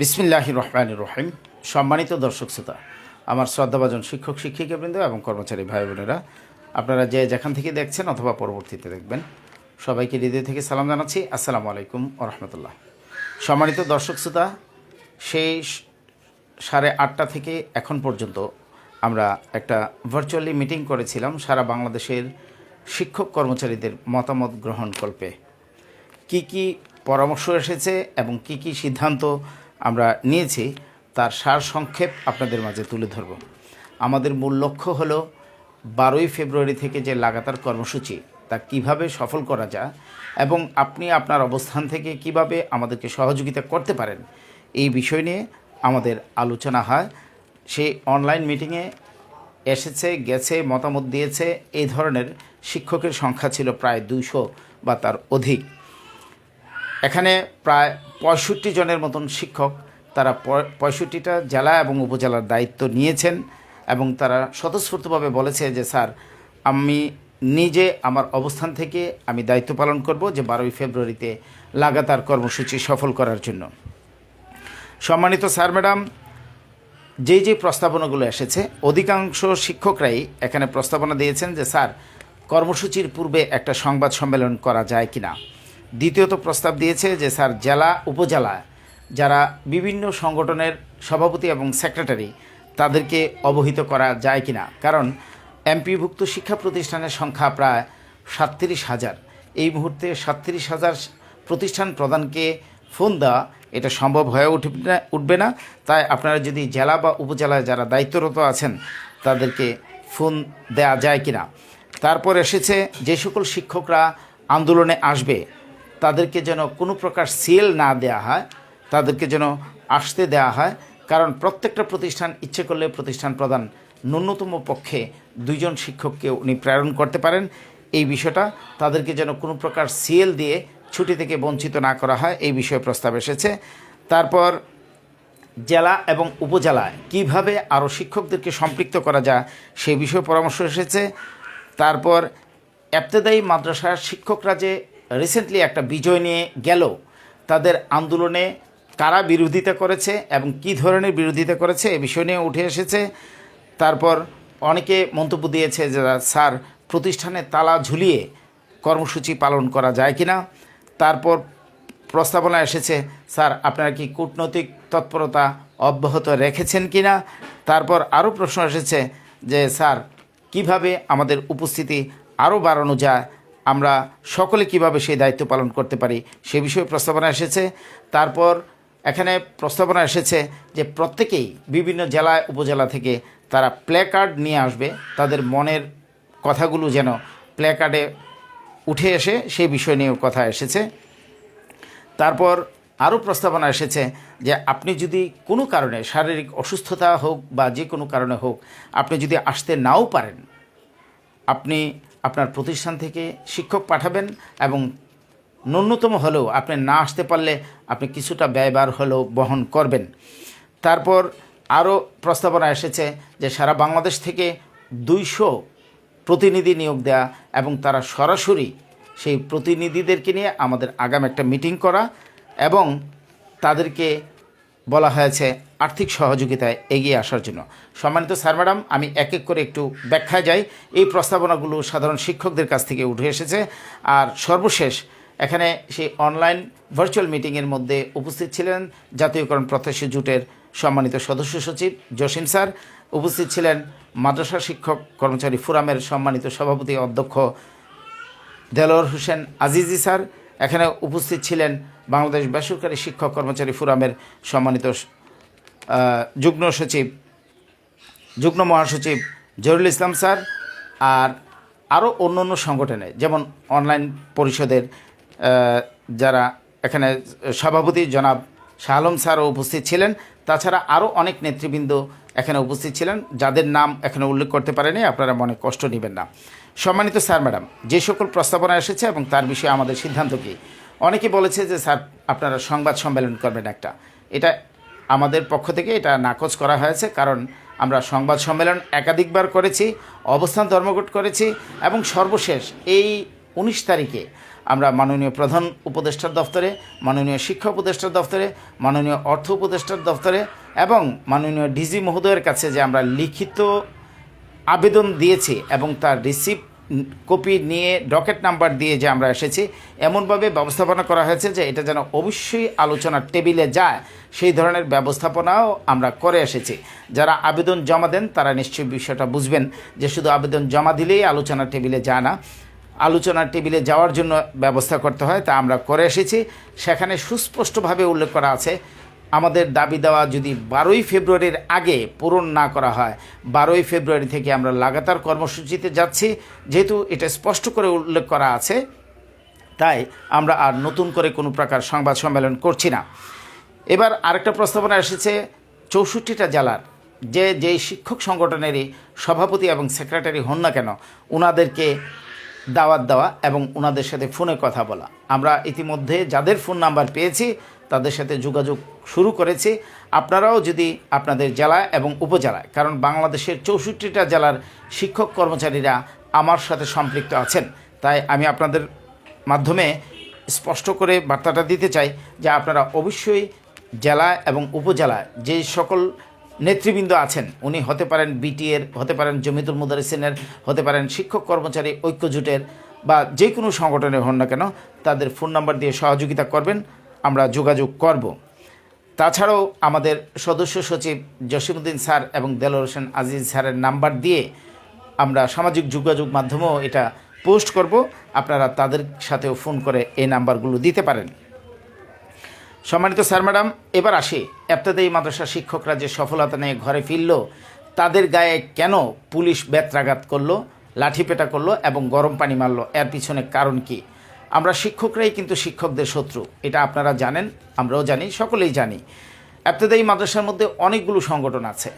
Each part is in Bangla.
বিসমিল্লাহ রহমান রহিম। সম্মানিত দর্শক শ্রোতা, আমার শ্রদ্ধাভাজন শিক্ষক, শিক্ষিকাবৃন্দ এবং কর্মচারী ভাই বোনেরা, আপনারা যে যেখান থেকে দেখছেন অথবা পরবর্তীতে দেখবেন, সবাইকে হৃদয় থেকে সালাম জানাচ্ছি। আসসালামু আলাইকুম রহমতুল্লাহ। সম্মানিত দর্শক শ্রোতা সেই সাড়ে আটটা থেকে এখন পর্যন্ত আমরা একটা ভার্চুয়ালি মিটিং করেছিলাম সারা বাংলাদেশের শিক্ষক কর্মচারীদের মতামত গ্রহণ কল্পে কি কি পরামর্শ এসেছে এবং কি কি সিদ্ধান্ত আমরা নিয়েছি, তার সার সংক্ষেপ আপনাদের মাঝে তুলে ধরব। আমাদের মূল লক্ষ্য হলো, বারোই ফেব্রুয়ারি থেকে যে লাগাতার কর্মসূচি, তা কীভাবে সফল করা যায় এবং আপনি আপনার অবস্থান থেকে কীভাবে আমাদেরকে সহযোগিতা করতে পারেন, এই বিষয় নিয়ে আমাদের আলোচনা হয়। সেই অনলাইন মিটিংয়ে এসেছে, গেছে, মতামত দিয়েছে, এই ধরনের শিক্ষকের সংখ্যা ছিল প্রায় দুইশো বা তার অধিক। এখানে প্রায় পঁয়ষট্টি জনের মতন শিক্ষক তারা পঁয়ষট্টিটা জেলা এবং উপজেলার দায়িত্ব নিয়েছেন এবং তারা স্বতঃস্ফূর্তভাবে বলেছে যে, স্যার, আমি নিজে আমার অবস্থান থেকে আমি দায়িত্ব পালন করব যে বারোই ফেব্রুয়ারিতে লাগাতার কর্মসূচি সফল করার জন্য। সম্মানিত স্যার, ম্যাডাম, যে যে প্রস্তাবনাগুলো এসেছে, অধিকাংশ শিক্ষকরাই এখানে প্রস্তাবনা দিয়েছেন যে, স্যার, কর্মসূচির পূর্বে একটা সংবাদ সম্মেলন করা যায় কিনা? দ্বিতীয়ত প্রস্তাব দিয়েছে যে স্যার জেলা উপজেলা, যারা বিভিন্ন সংগঠনের সভাপতি এবং সেক্রেটারি, তাদেরকে অবহিত করা যায় কিনা। কারণ এমপিভুক্ত শিক্ষা প্রতিষ্ঠানের সংখ্যা প্রায় সাতত্রিশ হাজার। এই মুহূর্তে সাতত্রিশ হাজার প্রতিষ্ঠান প্রধানকে ফোন দেওয়া এটা সম্ভব হয়ে উঠবে না উঠবে না। তাই আপনারা যদি জেলা বা উপজেলায় যারা দায়িত্বরত আছেন, তাদেরকে ফোন দেয়া যায় কিনা। তারপর এসেছে যে সকল শিক্ষকরা আন্দোলনে আসবে তাদেরকে যেন কোনো প্রকার সিএল না দেয়া হয়, তাদেরকে যেন আসতে দেয়া হয়। কারণ প্রত্যেকটা প্রতিষ্ঠান ইচ্ছে করলে প্রতিষ্ঠান প্রধান ন্যূনতম পক্ষে দুইজন শিক্ষককে উনি প্রেরণ করতে পারেন। এই বিষয়টা তাদেরকে যেন কোনো প্রকার সিএল দিয়ে ছুটি থেকে বঞ্চিত না করা হয়, এই বিষয়ে প্রস্তাব এসেছে। তারপর জেলা এবং উপজেলায় কীভাবে আরও শিক্ষকদেরকে সম্পৃক্ত করা যায় সেই বিষয়ে পরামর্শ এসেছে। তারপর এফতেদায়ী মাদ্রাসার শিক্ষকরা যে রিসেন্টলি একটা বিজয় নিয়ে গেল। তাদের আন্দোলনে কারা বিরোধিতা করেছে এবং কি ধরনের বিরোধিতা করেছে এ বিষয় নিয়ে উঠে এসেছে। তারপর অনেকে মন্তব্য দিয়েছে যে, স্যার, প্রতিষ্ঠানে তালা ঝুলিয়ে কর্মসূচি পালন করা যায় কি না তারপর প্রস্তাবনা এসেছে, স্যার, আপনারা কি কূটনৈতিক তৎপরতা অব্যাহত রেখেছেন কি না তারপর আরও প্রশ্ন এসেছে যে, স্যার, কীভাবে আমাদের উপস্থিতি আরও বাড়ানো যায় আমরা সকলে কীভাবে সেই দায়িত্ব পালন করতে পারি সে বিষয়ে প্রস্তাবনা এসেছে। তারপর এখানে প্রস্তাবনা এসেছে যে প্রত্যেকেই বিভিন্ন জেলায়, উপজেলা থেকে তারা প্লে কার্ড নিয়ে আসবে। তাদের মনের কথাগুলো যেন প্লে কার্ডে উঠে এসে সেই বিষয় নিয়েও কথা এসেছে। তারপর আরও প্রস্তাবনা এসেছে যে আপনি যদি কোনো কারণে শারীরিক অসুস্থতা হোক বা যে কোনো কারণে হোক, আপনি যদি আসতে নাও পারেন, আপনি আপনার প্রতিষ্ঠান থেকে শিক্ষক পাঠাবেন এবং ন্যূনতম হলেও আপনি না আসতে পারলে আপনি কিছুটা ব্যয়বার হলেও বহন করবেন। তারপর আরও প্রস্তাবনা এসেছে যে সারা বাংলাদেশ থেকে দুইশো প্রতিনিধি নিয়োগ দেয়া এবং তারা সরাসরি সেই প্রতিনিধিদেরকে নিয়ে আমাদের আগাম একটা মিটিং করা এবং তাদেরকে বলা হয়েছে আর্থিক সহযোগিতায় এগিয়ে আসার জন্য। সম্মানিত স্যার, ম্যাডাম, আমি এক এক করে একটু ব্যাখ্যায় যাই। এই প্রস্তাবনাগুলো সাধারণ শিক্ষকদের কাছ থেকে উঠে এসেছে। আর সর্বশেষ, এখানে সেই অনলাইন ভার্চুয়াল মিটিংয়ের মধ্যে উপস্থিত ছিলেন জাতীয়করণ প্রত্যাশী জোটের সম্মানিত সদস্য সচিব জসিম স্যার। উপস্থিত ছিলেন মাদ্রাসা শিক্ষক কর্মচারী ফোরামের সম্মানিত সভাপতি অধ্যক্ষ দেলোয়ার হোসেন আজিজি স্যার। এখানে উপস্থিত ছিলেন বাংলাদেশ বেসরকারি শিক্ষক কর্মচারী ফোরামের সম্মানিত যুগ্ম সচিব, যুগ্ম মহাসচিব জহুরুল ইসলাম স্যার আর আরও অন্য অন্য সংগঠনে, যেমন অনলাইন পরিষদের যারা এখানে সভাপতি জনাব শাহ আলম স্যারও উপস্থিত ছিলেন। তাছাড়া আরও অনেক নেতৃবৃন্দ এখানে উপস্থিত ছিলেন, যাদের নাম এখানে উল্লেখ করতে পারেনি, আপনারা মনে কষ্ট নেবেন না। সম্মানিত স্যার, ম্যাডাম, যে সকল প্রস্তাবনা এসেছে এবং তার বিষয়ে আমাদের সিদ্ধান্ত কী? অনেকে বলেছে যে, স্যার, আপনারা সংবাদ সম্মেলন করবেন একটা। এটা আমাদের পক্ষ থেকে এটা নাকচ করা হয়েছে, কারণ আমরা সংবাদ সম্মেলন একাধিকবার করেছি, অবস্থান ধর্মঘট করেছি, এবং সর্বশেষ এই উনিশ তারিখে আমরা মাননীয় প্রধান উপদেষ্টার দপ্তরে মাননীয় শিক্ষা উপদেষ্টার দপ্তরে মাননীয় অর্থ উপদেষ্টার দপ্তরে এবং মাননীয় ডিজি মহোদয়ের কাছে যে আমরা লিখিত আবেদন দিয়েছি এবং তার রিসিপ্ট কপি নিয়ে ডকেট নাম্বার দিয়ে যে আমরা এসেছি, এমনভাবে ব্যবস্থাপনা করা হয়েছে যে এটা যেন অবশ্যই আলোচনার টেবিলে যায়। সেই ধরনের ব্যবস্থাপনাও আমরা করে এসেছি। যারা আবেদন জমা দেন, তারা নিশ্চয়ই বিষয়টা বুঝবেন যে শুধু আবেদন জমা দিলেই আলোচনার টেবিলে যায় না। আলোচনার টেবিলে যাওয়ার জন্য ব্যবস্থা করতে হয়, তা আমরা করে এসেছি। সেখানে সুস্পষ্টভাবে উল্লেখ করা আছে আমাদের দাবি দেওয়া যদি বারোই ফেব্রুয়ারির আগে পূরণ না করা হয়, বারোই ফেব্রুয়ারি থেকে আমরা লাগাতার কর্মসূচিতে যাচ্ছি। যেহেতু এটা স্পষ্ট করে উল্লেখ করা আছে, তাই আমরা আর নতুন করে কোনো প্রকার সংবাদ সম্মেলন করছি না। এবার আরেকটা প্রস্তাবনা এসেছে, চৌষট্টিটা জেলার যে যেই শিক্ষক সংগঠনেরই সভাপতি এবং সেক্রেটারি হন না কেন ওনাদেরকে দাওয়াত দেওয়া এবং ওনাদের সাথে ফোনে কথা বলা। আমরা ইতিমধ্যে যাদের ফোন নাম্বার পেয়েছি তাদের সাথে যোগাযোগ শুরু করেছে। আপনারাও যদি আপনাদের জেলা এবং উপজেলায়, কারণ বাংলাদেশের চৌষট্টিটা জেলার শিক্ষক কর্মচারীরা আমার সাথে সম্পৃক্ত আছেন, তাই আমি আপনাদের মাধ্যমে স্পষ্ট করে বার্তাটা দিতে চাই যে আপনারা অবশ্যই জেলা এবং উপজেলায় যে সকল নেতৃবৃন্দ আছেন, উনি হতে পারেন বিটিএর হতে পারেন জমিতুল মুদারিসিনের হতে পারেন শিক্ষক কর্মচারী ঐক্য জোটের বা যে কোনো সংগঠনের হন না কেন, তাদের ফোন নাম্বার দিয়ে সহযোগিতা করবেন। আমরা যোগাযোগ করব। তাছাড়াও আমাদের সদস্য সচিব জসিমুদ্দিন স্যার এবং দেলোর হোসেন আজিজ স্যারের নাম্বার দিয়ে আমরা সামাজিক যোগাযোগ মাধ্যমেও এটা পোস্ট করব। আপনারা তাদের সাথেও ফোন করে এই নাম্বারগুলো দিতে পারেন। সম্মানিত স্যার, ম্যাডাম, এবার আসি। এপ্তাদেই মাদ্রাসা শিক্ষকরা যে সফলতা নিয়ে ঘরে ফিরল, তাদের গায়ে কেন পুলিশ বেত্রাঘাত করল, লাঠিপেটা করল এবং গরম পানি মারলো? এর পিছনে কারণ কি? আমরা শিক্ষকরাই কিন্তু শিক্ষকদের শত্রু। এটা আপনারা জানেন, আমরাও জানি, সকলেই জানি। এপ্তাদেই মাদ্রাসার মধ্যে অনেকগুলো সংগঠন আছে।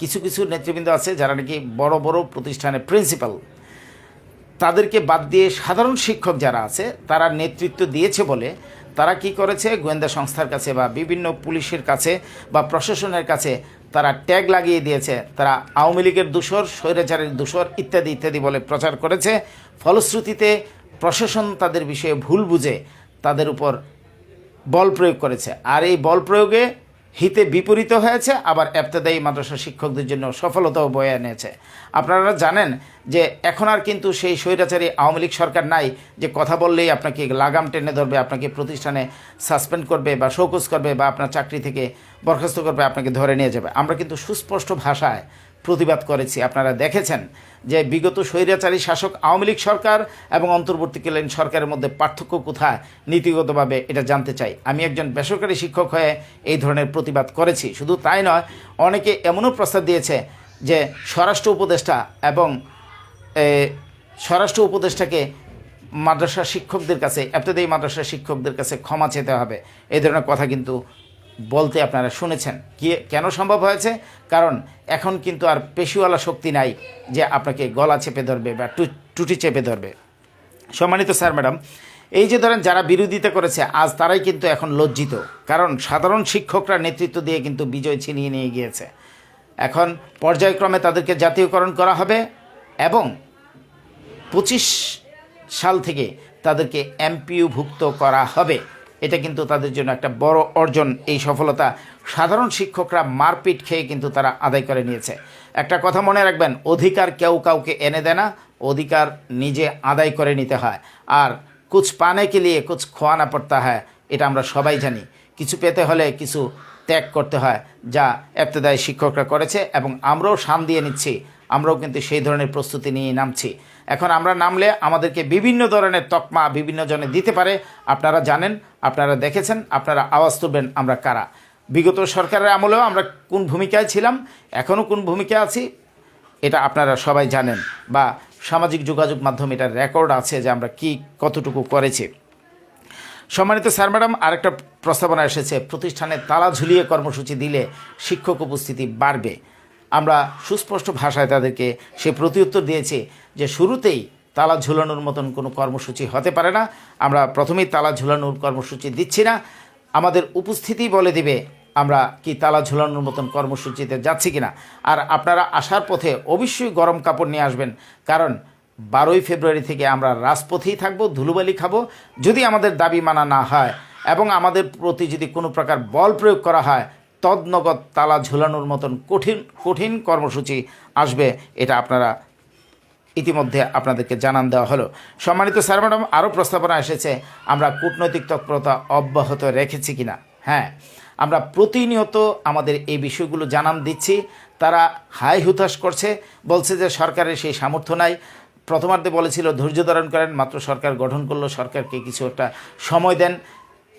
কিছু কিছু নেতৃবৃন্দ আছে যারা নাকি বড় বড় প্রতিষ্ঠানের প্রিন্সিপাল। তাদেরকে বাদ দিয়ে সাধারণ শিক্ষক যারা আছে, তারা নেতৃত্ব দিয়েছে বলে তারা কি করেছে? গোয়েন্দা সংস্থার কাছে বা বিভিন্ন পুলিশের কাছে বা প্রশাসনের কাছে তারা ট্যাগ লাগিয়ে দিয়েছে। তারা আওয়ামী লীগের দূষর, স্বৈরাচারের দূষর ইত্যাদি ইত্যাদি বলে প্রচার করেছে। ফলশ্রুতিতে প্রশাসন তাদের বিষয়ে ভুল বুঝে তাদের উপর বল প্রয়োগ করেছে। আর এই বল প্রয়োগে হিতে বিপরীত হয়েছে, আবার এফতেদায়ী মাদ্রাসা শিক্ষকদের জন্য সফলতাও বয়ে এনেছে। আপনারা জানেন যে এখন আর কিন্তু সেই স্বৈরাচারী আওয়ামী লীগ সরকার নাই যে কথা বললেই আপনাকে লাগাম টেনে ধরবে, আপনাকে প্রতিষ্ঠানে সাসপেন্ড করবে বা শোকজ করবে বা আপনার চাকরি থেকে বরখাস্ত করবে, আপনাকে ধরে নিয়ে যাবে। আমরা কিন্তু সুস্পষ্ট ভাষায় প্রতিবাদ করেছি। আপনারা দেখেছেন যে বিগত স্বৈরাচারী শাসক আওয়ামী লীগ সরকার এবং অন্তর্বর্তীকালীন সরকারের মধ্যে পার্থক্য কোথায়? নীতিগতভাবে এটা জানতে চাই। আমি একজন বেসরকারি শিক্ষক হয়ে এই ধরনের প্রতিবাদ করেছি। শুধু তাই নয়, অনেকে এমনও প্রস্তাব দিয়েছে যে স্বরাষ্ট্র উপদেষ্টা এবং স্বরাষ্ট্র উপদেষ্টাকে মাদ্রাসা শিক্ষকদের কাছে এতদেই মাদ্রাসা শিক্ষকদের কাছে ক্ষমা চেতে হবে। এই ধরনের কথা কিন্তু বলতে আপনারা শুনেছেন। কি, কেন সম্ভব হয়েছে? কারণ এখন কিন্তু আর পেশিওয়ালা শক্তি নাই যে আপনাকে গলা চেপে ধরবে বা টুটি চেপে ধরবে। সম্মানিত স্যার, ম্যাডাম, এই যে ধরেন যারা বিরোধিতা করেছে, আজ তারাই কিন্তু এখন লজ্জিত। কারণ সাধারণ শিক্ষকরা নেতৃত্ব দিয়ে কিন্তু বিজয় ছিনিয়ে নিয়ে গিয়েছে। এখন পর্যায়ক্রমে তাদেরকে জাতীয়করণ করা হবে এবং পঁচিশ সাল থেকে তাদেরকে এমপিইউভুক্ত করা হবে। এটা কিন্তু তাদের জন্য একটা বড় অর্জন। এই সফলতা সাধারণ শিক্ষকরা মারপিট খেয়ে কিন্তু তারা আদায় করে নিয়েছে। একটা কথা মনে রাখবেন, অধিকার কেউ কাউকে এনে দেয় না, অধিকার নিজে আদায় করে নিতে হয়। আর কুছ পানে কে লিয়ে কুছ খোয়ানা পড়তা হয় এটা আমরা সবাই জানি। কিছু পেতে হলে কিছু ত্যাগ করতে হয়, যা এফতেদায়ী শিক্ষকরা করেছে এবং আমরাও সান দিয়ে নিচ্ছি। আমরাও কিন্তু সেই ধরনের প্রস্তুতি নিয়ে নামছি। এখন আমরা নামলে আমাদেরকে বিভিন্ন ধরনের তকমা বিভিন্ন জনে দিতে পারে। আপনারা জানেন আপনারা দেখেছেন, আপনারা আওয়াজ তুলবেন আমরা কারা। বিগত সরকারের আমলেও আমরা কোন ভূমিকায় ছিলাম এখনও কোন ভূমিকায় আছি, এটা আপনারা সবাই জানেন। বা সামাজিক যোগাযোগ মাধ্যমে এটার রেকর্ড আছে যে আমরা কি কতটুকু করেছি। সম্মানিত স্যার, ম্যাডাম, আরেকটা প্রস্তাবনা এসেছে, প্রতিষ্ঠানে তালা ঝুলিয়ে কর্মসূচি দিলে শিক্ষক উপস্থিতি বাড়বে। আমরা সুস্পষ্ট ভাষায় তাদেরকে সে প্রত্যুত্তর দিয়েছি যে শুরুতেই তালা ঝুলানোর মতন কোনো কর্মসূচি হতে পারে না। আমরা প্রথমেই তালা ঝুলানোর কর্মসূচি দিচ্ছি না। আমাদের উপস্থিতি বলে দিবে আমরা কি তালা ঝুলানোর মতন কর্মসূচিতে যাচ্ছি কি না আর আপনারা আসার পথে অবশ্যই গরম কাপড় নিয়ে আসবেন। কারণ বারোই ফেব্রুয়ারি থেকে আমরা রাজপথেই থাকব, ধুলুবালি খাব। যদি আমাদের দাবি মানা না হয় এবং আমাদের প্রতি যদি কোনো প্রকার বল প্রয়োগ করা হয় তদনগদ তালা ঝুলানোর মতন কঠিন কঠিন কর্মসূচি আসবে, এটা আপনারা ইতিমধ্যে আপনাদেরকে জানান দেওয়া হলো। সম্মানিত স্যার ম্যাডাম, আরও প্রস্তাবনা এসেছে, আমরা কূটনৈতিক তৎপরতা অব্যাহত রেখেছি কিনা? হ্যাঁ আমরা প্রতিনিয়ত আমাদের এই বিষয়গুলো জানান দিচ্ছি। তারা হাই হুতাশ করছে, বলছে যে সরকারের সেই সামর্থ্য নাই। প্রথমার্ধে বলেছিল, ধৈর্য ধারণ করেন, মাত্র সরকার গঠন করল, সরকারকে কিছু একটা সময় দেন।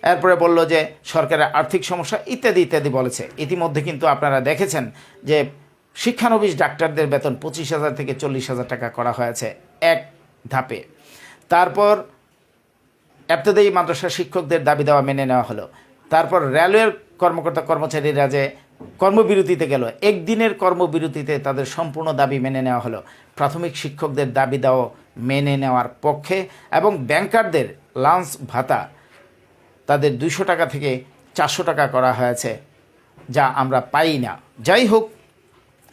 এরপরে বলল যে, সরকারের আর্থিক সমস্যা, ইত্যাদি ইত্যাদি বলেছে। ইতিমধ্যে কিন্তু আপনারা দেখেছেন যে শিক্ষানবিশ ডাক্তারদের বেতন পঁচিশ হাজার থেকে চল্লিশ হাজার টাকা করা হয়েছে এক ধাপে। তারপর এপ্তদেয়ী মাদ্রাসা শিক্ষকদের দাবি দেওয়া মেনে নেওয়া হলো। তারপর রেলওয়ের কর্মকর্তা কর্মচারীরা যে কর্মবিরতিতে গেল, একদিনের কর্মবিরতিতে তাদের সম্পূর্ণ দাবি মেনে নেওয়া হলো। প্রাথমিক শিক্ষকদের দাবি দেওয়া মেনে নেওয়ার পক্ষে এবং ব্যাংকারদের লাঞ্চ ভাতা তাদের দুশো টাকা থেকে চারশো টাকা করা হয়েছে, যা আমরা পাই না। যাই হোক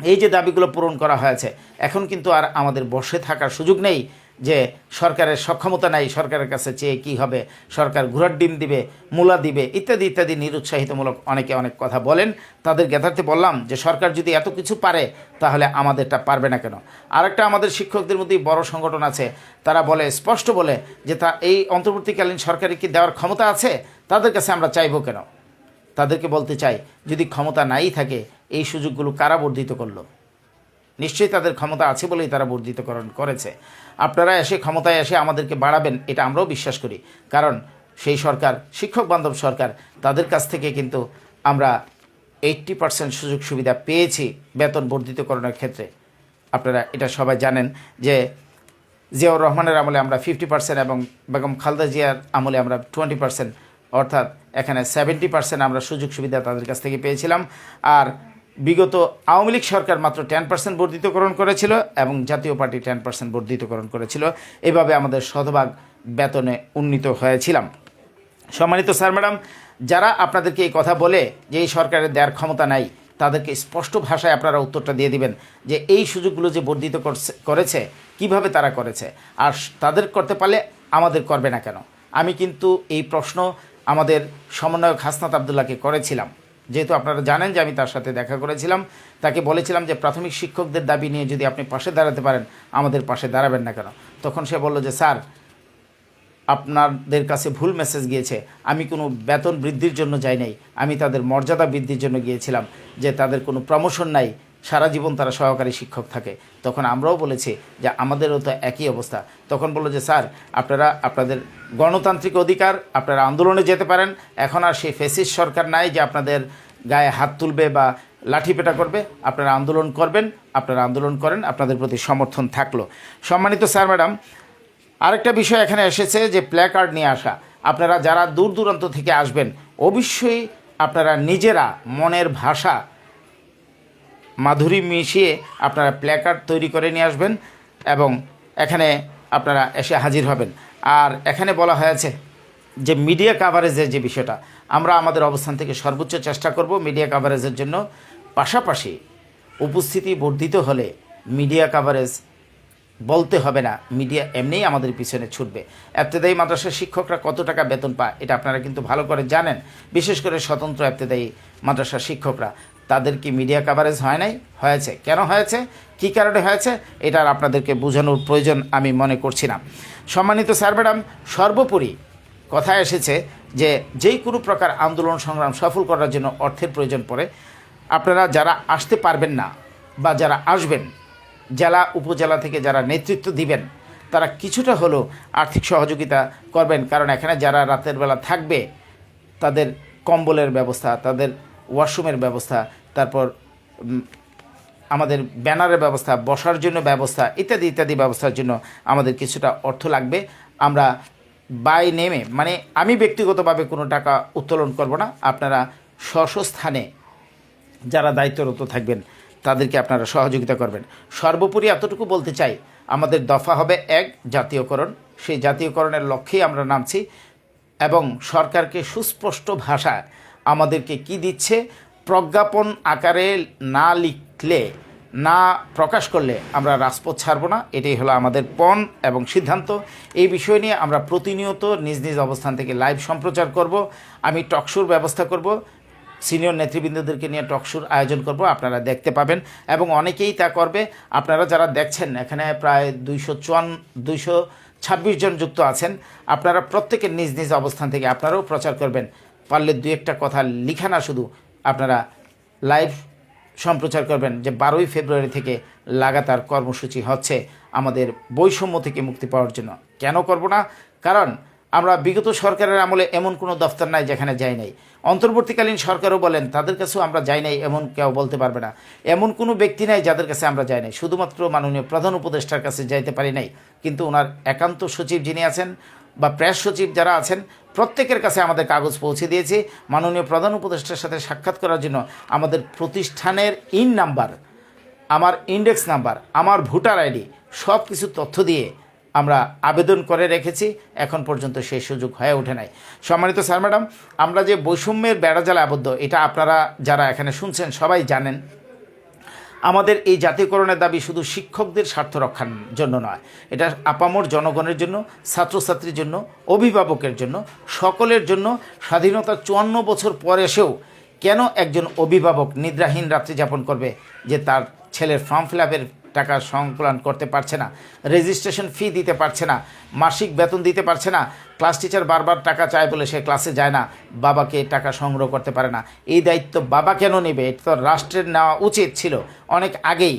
এই যে দাবিগুলো পূরণ করা হয়েছে, এখন কিন্তু আর আমাদের বসে থাকার সুযোগ নেই যে সরকারের সক্ষমতা নাই, সরকারের কাছে চেয়ে কি হবে, সরকার ঘোড়ার ডিম দিবে, মূলা দিবে, ইত্যাদি ইত্যাদি নিরুৎসাহিতমূলক অনেকে অনেক কথা বলেন। তাদের জ্ঞাতার্থে বললাম যে সরকার যদি এত কিছু পারে, তাহলে আমাদেরটা পারবে না কেন? আরেকটা আমাদের শিক্ষকদের মধ্যেই বড় সংগঠন আছে, তারা বলে, স্পষ্ট বলে যে তা, এই অন্তর্বর্তীকালীন সরকারের কি দেওয়ার ক্ষমতা আছে? তাদের কাছে আমরা চাইব কেন? তাদেরকে বলতে চাই, যদি ক্ষমতা নাই থাকে এই সুযোগগুলো কারা বর্ধিত করল? নিশ্চয়ই তাদের ক্ষমতা আছে বলেই তারা বর্ধিতকরণ করেছে। আপনারা এসে ক্ষমতায় এসে আমাদেরকে বাড়াবেন, এটা আমরাও বিশ্বাস করি। কারণ সেই সরকার, শিক্ষক বান্ধব সরকার, তাদের কাছ থেকে কিন্তু আমরা এইট্টি পার্সেন্ট সুযোগ সুবিধা পেয়েছি বেতন বর্ধিতকরণের ক্ষেত্রে। আপনারা এটা সবাই জানেন যে জিয়াউর রহমানের আমলে আমরা ফিফটি পার্সেন্ট এবং বেগম খালদা জিয়ার আমলে আমরা টোয়েন্টি পার্সেন্ট, অর্থাৎ এখানে সেভেন্টি পার্সেন্ট আমরা সুযোগ সুবিধা তাদের কাছ থেকে পেয়েছিলাম। আর বিগত আওয়ামী লীগ সরকার মাত্র টেন পার্সেন্ট বর্ধিতকরণ করেছিল এবং জাতীয় পার্টি টেন পার্সেন্ট বর্ধিতকরণ করেছিল। এভাবে আমাদের শতভাগ বেতনে উন্নীত হয়েছিলাম। সম্মানিত স্যার, ম্যাডাম, যারা আপনাদেরকে এই কথা বলে যে এই সরকারের দেওয়ার ক্ষমতা নাই, তাদেরকে স্পষ্ট ভাষায় আপনারা উত্তরটা দিয়ে দিবেন যে এই সুযোগগুলো যে বর্ধিত করছে- করেছে, কীভাবে তারা করেছে, আর তাদের করতে পারলে আমাদের করবে না কেন? আমি কিন্তু এই প্রশ্ন আমাদের সমন্বয়ক হাসনাত আবদুল্লাহকে করেছিলাম। যেহেতু আপনারা জানেন যে আমি তার সাথে দেখা করেছিলাম, তাকে বলেছিলাম যে প্রাথমিক শিক্ষকদের দাবি নিয়ে যদি আপনি পাশে দাঁড়াতে পারেন, আমাদের পাশে দাঁড়াবেন না কেন? তখন সে বলল যে, স্যার, আপনাদের কাছে ভুল মেসেজ গিয়েছে। আমি কোনো বেতন বৃদ্ধির জন্য যাই নাই। আমি তাদের মর্যাদা বৃদ্ধির জন্য গিয়েছিলাম, যে তাদের কোনো প্রমোশন নাই। সারা জীবন তারা সহকারী শিক্ষক থাকে। তখন আমরাও বলেছি যে আমাদেরও তো একই অবস্থা। তখন বলল যে, স্যার, আপনারা, আপনাদের গণতান্ত্রিক অধিকার, আপনারা আন্দোলনে যেতে পারেন। এখন আর সেই ফেসিস সরকার নাই যে আপনাদের গায়ে হাত তুলবে বা লাঠিপেটা করবে। আপনারা আন্দোলন করবেন, আপনারা আন্দোলন করেন, আপনাদের প্রতি সমর্থন থাকল। সম্মানিত স্যার, ম্যাডাম, আরেকটা বিষয় এখানে এসেছে যে প্লে কার্ড নিয়ে আসা। আপনারা যারা দূর দূরান্ত থেকে আসবেন, অবশ্যই আপনারা নিজেরা মনের ভাষা মাধুরী মিশিয়ে আপনারা প্লে কার্ড তৈরি করে নিয়ে আসবেন এবং এখানে আপনারা এসে হাজির হবেন। আর এখানে বলা হয়েছে যে মিডিয়া কাভারেজের যে বিষয়টা, আমরা আমাদের অবস্থান থেকে সর্বোচ্চ চেষ্টা করব মিডিয়া কাভারেজের জন্য। পাশাপাশি উপস্থিতি বর্ধিত হলে মিডিয়া কাভারেজ বলতে হবে না মিডিয়া এমনিই আমাদের পিছনে ছুটবে। এফতেদায়ী মাদ্রাসার শিক্ষকরা কত টাকা বেতন পায়, এটা আপনারা কিন্তু ভালো করে জানেন। বিশেষ করে স্বতন্ত্র এফতেদায়ী মাদ্রাসার শিক্ষকরা। তাদের কি মিডিয়া কাভারেজ হয় নাই? হয়েছে। কেন হয়েছে? কী কারণে হয়েছে? এটার আপনাদেরকে বোঝানোর প্রয়োজন আমি মনে করছি না। সম্মানিত স্যার ম্যাডাম, সর্বোপরি কথা এসেছে যে যেই কোনো প্রকার আন্দোলন সংগ্রাম সফল করার জন্য অর্থের প্রয়োজন পড়ে, আপনারা যারা আসতে পারবেন না বা যারা আসবেন, জেলা, উপজেলা থেকে যারা নেতৃত্ব দিবেন, তারা কিছুটা হলেও আর্থিক সহযোগিতা করবেন। কারণ এখানে যারা রাতের বেলা থাকবে, তাদের কম্বলের ব্যবস্থা, তাদের ওয়াশরুমের ব্যবস্থা তারপর আমাদের ব্যানারের ব্যবস্থা, বসার জন্য ব্যবস্থা, ইত্যাদি ইত্যাদি ব্যবস্থার জন্য আমাদের কিছুটা অর্থ লাগবে। আমরা বাই নেমে মানে আমি ব্যক্তিগতভাবে কোনো টাকা উত্তোলন করব না। আপনারা স্থানে যারা দায়িত্বরত থাকবেন, তাদেরকে আপনারা সহযোগিতা করবেন। সর্বোপরি এতটুকু বলতে চাই, আমাদের দফা হবে এক, জাতীয়করণ। সেই জাতীয়করণের লক্ষ্যেই আমরা নামছি এবং সরকারকে সুস্পষ্ট ভাষায় আমাদেরকে কি দিচ্ছে প্রজ্ঞাপন আকারে না লিখলে, না প্রকাশ করলে আমরা রাজপথ ছাড়ব না। এটাই হলো আমাদের পণ এবং সিদ্ধান্ত। এই বিষয় নিয়ে আমরা প্রতিনিয়ত নিজ নিজ অবস্থান থেকে লাইভ সম্প্রচার করব। আমি টকশোর ব্যবস্থা করব। সিনিয়র নেতৃবৃন্দদেরকে নিয়ে টকশোর আয়োজন করব, আপনারা দেখতে পাবেন। এবং অনেকেই তা করবে। আপনারা যারা দেখছেন, এখানে প্রায় দুইশো চুয়ান্ন দুইশো ছাব্বিশ জন যুক্ত আছেন। আপনারা প্রত্যেকের নিজ নিজ অবস্থান থেকে আপনারাও প্রচার করবেন। পারলে দু একটা কথা লিখে না শুধু আপনারা লাইভ সম্প্রচার করবেন যে বারোই ফেব্রুয়ারি থেকে লাগাতার কর্মসূচি হচ্ছে আমাদের বৈষম্য থেকে মুক্তি পাওয়ার জন্য। কেন করব না? কারণ আমরা বিগত সরকারের আমলে এমন কোনো দফতর নাই যেখানে যাই নাই। অন্তর্বর্তীকালীন সরকারও বলেন, তাদের কাছেও আমরা যাই নাই এমন কেউ বলতে পারবে না। এমন কোনো ব্যক্তি নাই যাদের কাছে আমরা যাই নাই। শুধুমাত্র মাননীয় প্রধান উপদেষ্টার কাছে যাইতে পারি নাই। কিন্তু ওনার একান্ত সচিব যিনি আছেন বা প্রেস সচিব যারা আছেন, প্রত্যেকের কাছে আমাদের কাগজ পৌঁছে দিয়েছি। মাননীয় প্রধান উপদেষ্টার সাথে সাক্ষাৎ করার জন্য আমাদের প্রতিষ্ঠানের ইন নাম্বার, আমার ইন্ডেক্স নাম্বার, আমার ভোটার আইডি সব কিছু তথ্য দিয়ে আমরা আবেদন করে রেখেছি। এখন পর্যন্ত সেই সুযোগ হয়ে ওঠে নাই। সম্মানিত স্যার, ম্যাডাম, আমরা যে বৈষম্যের বেড়াজালে আবদ্ধ, এটা আপনারা যারা এখানে শুনছেন সবাই জানেন। আমাদের এই জাতীয়করণের দাবি শুধু শিক্ষকদের স্বার্থ রক্ষার জন্য নয়, এটা আপামর জনগণের জন্য, ছাত্রছাত্রীর জন্য, অভিভাবকের জন্য, সকলের জন্য। স্বাধীনতার চুয়ান্ন বছর পর এসেও কেন একজন অভিভাবক নিদ্রাহীন রাত্রি যাপন করবে যে তার ছেলের ফর্ম ফিল টাকা সংকলন করতে পারছে না রেজিস্ট্রেশন ফি দিতে পারছে না, মাসিক বেতন দিতে পারছে না ক্লাস টিচার বারবার টাকা চায় বলে সে ক্লাসে যায় না, বাবাকে টাকা সংগ্রহ করতে পারে না। এই দায়িত্ব বাবা কেন নেবে? এটা তো রাষ্ট্রের নেওয়া উচিত ছিল অনেক আগেই।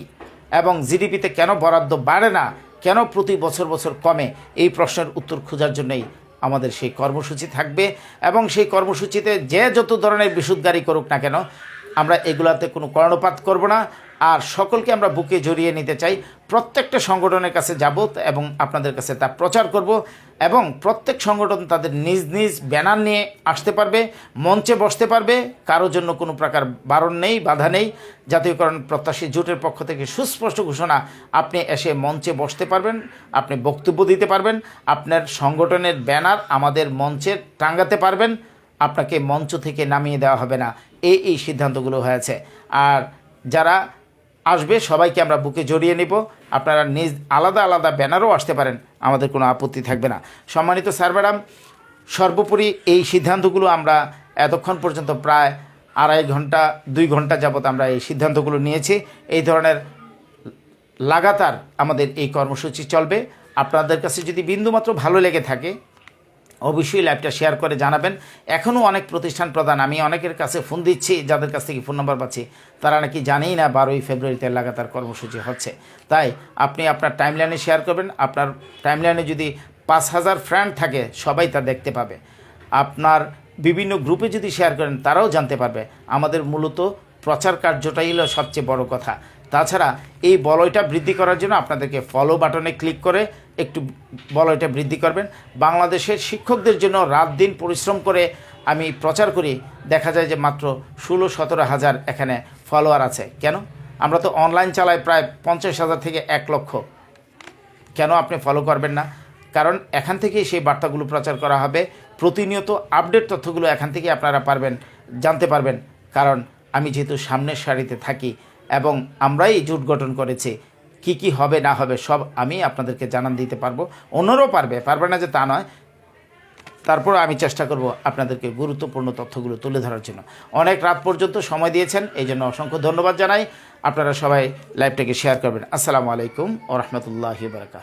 এবং জিডিপিতে কেন বরাদ্দ বাড়ে না? কেন প্রতি বছর বছর কমে? এই প্রশ্নের উত্তর খোঁজার জন্যই আমাদের সেই কর্মসূচি থাকবে। এবং সেই কর্মসূচিতে যে যত ধরনের বিশুদ্ধারি করুক না কেন, আমরা এগুলাতে কোনো কর্ণপাত করব না। আর সকলকে আমরা বুকে জড়িয়ে নিতে চাই। প্রত্যেকটা সংগঠনের কাছে যাব এবং আপনাদের কাছে তা প্রচার করব এবং প্রত্যেক সংগঠন তাদের নিজ নিজ ব্যানার নিয়ে আসতে পারবে, মঞ্চে বসতে পারবে। কারোর জন্য কোনো প্রকার বারণ নেই, বাধা নেই। জাতীয়করণ প্রত্যাশী জোটের পক্ষ থেকে সুস্পষ্ট ঘোষণা, আপনি এসে মঞ্চে বসতে পারবেন, আপনি বক্তব্য দিতে পারবেন, আপনার সংগঠনের ব্যানার আমাদের মঞ্চে টাঙ্গাতে পারবেন। আপনাকে মঞ্চ থেকে নামিয়ে দেওয়া হবে না। এই এই সিদ্ধান্তগুলো হয়েছে। আর যারা আসবে, সবাইকে আমরা বুকে জড়িয়ে নিব। আপনারা নিজ আলাদা আলাদা ব্যানারও আসতে পারেন, আমাদের কোনো আপত্তি থাকবে না। সম্মানিত স্যার ম্যাডাম, সর্বোপরি এই সিদ্ধান্তগুলো আমরা এতক্ষণ পর্যন্ত প্রায় আড়াই ঘণ্টা, দুই ঘণ্টা যাবত আমরা এই সিদ্ধান্তগুলো নিয়েছি। এই ধরনের লাগাতার আমাদের এই কর্মসূচি চলবে। আপনাদের কাছে যদি বিন্দুমাত্র ভালো লেগে থাকে অবশ্যই লাইভটা শেয়ার করে জানাবেন। এখনও অনেক প্রতিষ্ঠান প্রধান, আমি অনেকের কাছে ফোন দিচ্ছি, যাদের কাছ থেকে ফোন নাম্বার পাচ্ছি, তারা নাকি জানেই না বারোই ফেব্রুয়ারিতে লাগাতার কর্মসূচি হচ্ছে। তাই আপনি আপনার টাইমলাইনে শেয়ার করবেন, আপনার টাইমলাইনে যদি পাঁচ হাজার ফ্রেন্ড থাকে, সবাই তা দেখতে পাবে। আপনার বিভিন্ন গ্রুপে যদি শেয়ার করেন, তারাও জানতে পারবে। আমাদের মূলত প্রচার কার্যটাই হলো সবচেয়ে বড় কথা। তাছাড়া এই বলয়টা বৃদ্ধি করার জন্য আপনাদেরকে ফলো বাটনে ক্লিক করে একটু বলয়টা বৃদ্ধি করবেন। বাংলাদেশের শিক্ষকদের জন্য রাত দিন পরিশ্রম করে আমি প্রচার করি, দেখা যায় যে মাত্র ষোলো সতেরো হাজার এখানে ফলোয়ার আছে। কেন? আমরা তো অনলাইন চালাই প্রায় পঞ্চাশ হাজার থেকে এক লক্ষ। কেন আপনি ফলো করবেন না? কারণ এখান থেকেই সেই বার্তাগুলো প্রচার করা হবে। প্রতিনিয়ত আপডেট তথ্যগুলো এখান থেকে আপনারা পারবেন, জানতে পারবেন। কারণ আমি যেহেতু সামনের সারিতে থাকি এবং আমরাই জোট গঠন করেছি কি কি হবে, না হবে, সব আমি আপনাদেরকে জানান দিতে পারব। অন্যরাও পারবে পারবে না যে তা নয়। তারপর আমি চেষ্টা করব আপনাদেরকে গুরুত্বপূর্ণ তথ্যগুলো তুলে ধরার জন্য। অনেক রাত পর্যন্ত সময় দিয়েছেন, এই জন্য অসংখ্য ধন্যবাদ জানাই। আপনারা সবাই লাইভটাকে শেয়ার করবেন। আসসালামু আলাইকুম ও রহমতুল্লাহি বারকাত